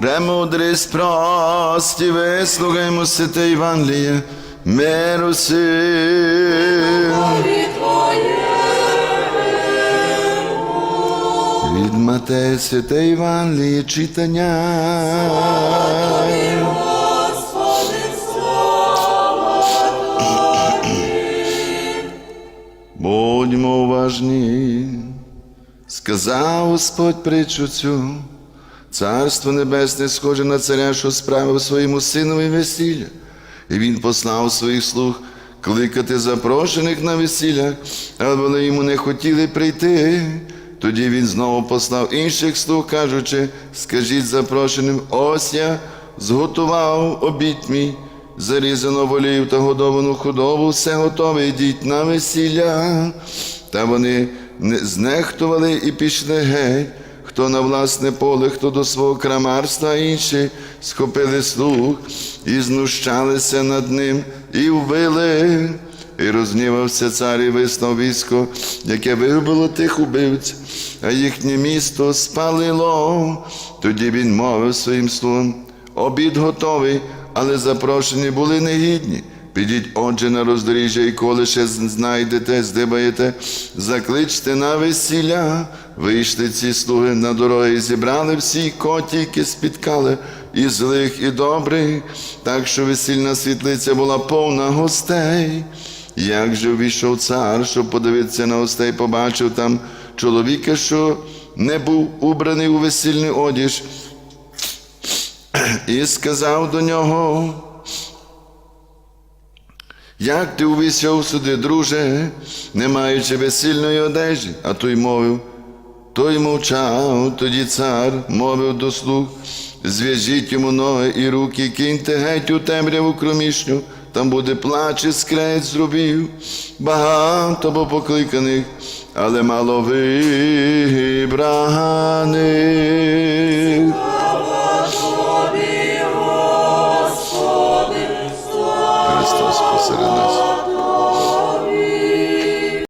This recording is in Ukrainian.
Премудрість прості, вислухаймо святе Євангеліє, миру сил. Від Матея святе Євангеліє читання. Будьмо уважні, сказав Господь притчу цю. Царство небесне схоже на царя, що справив своєму синові весілля, і він послав своїх слуг кликати запрошених на весілля, але вони йому не хотіли прийти. Тоді він знову послав інших слуг, кажучи, скажіть запрошеним, ось я зготував обід мій, зарізану волів та годовану худобу, все готове, йдіть на весілля. Та вони знехтували і пішли геть хто на власне поле, хто до свого крамарства, а інші схопили слуг і знущалися над ним, і вбили. І рознівався цар і виснав військо, яке вибило тих убивць, а їхнє місто спалило. Тоді він мовив своїм слугам, обід готовий, але запрошені були негідні. Підіть, отже, на роздоріжжя, і коли ще знайдете, здибаєте, закличте на весілля. Вийшли ці слуги на дороги і зібрали всі котики, спіткали і злих, і добрих, так що весільна світлиця була повна гостей. Як же ввійшов цар, щоб подивитися на гостей, побачив там чоловіка, що не був убраний у весільний одіж, і сказав до нього. Як ти увійшов сюди, друже, не маючи весільної одежі, а той мовив, той мовчав, тоді цар мовив до слуг, зв'яжіть йому ноги і руки, киньте геть у темряву кромішню, там буде плач і скрець зробів, багато бо покликаних, але мало вибраних.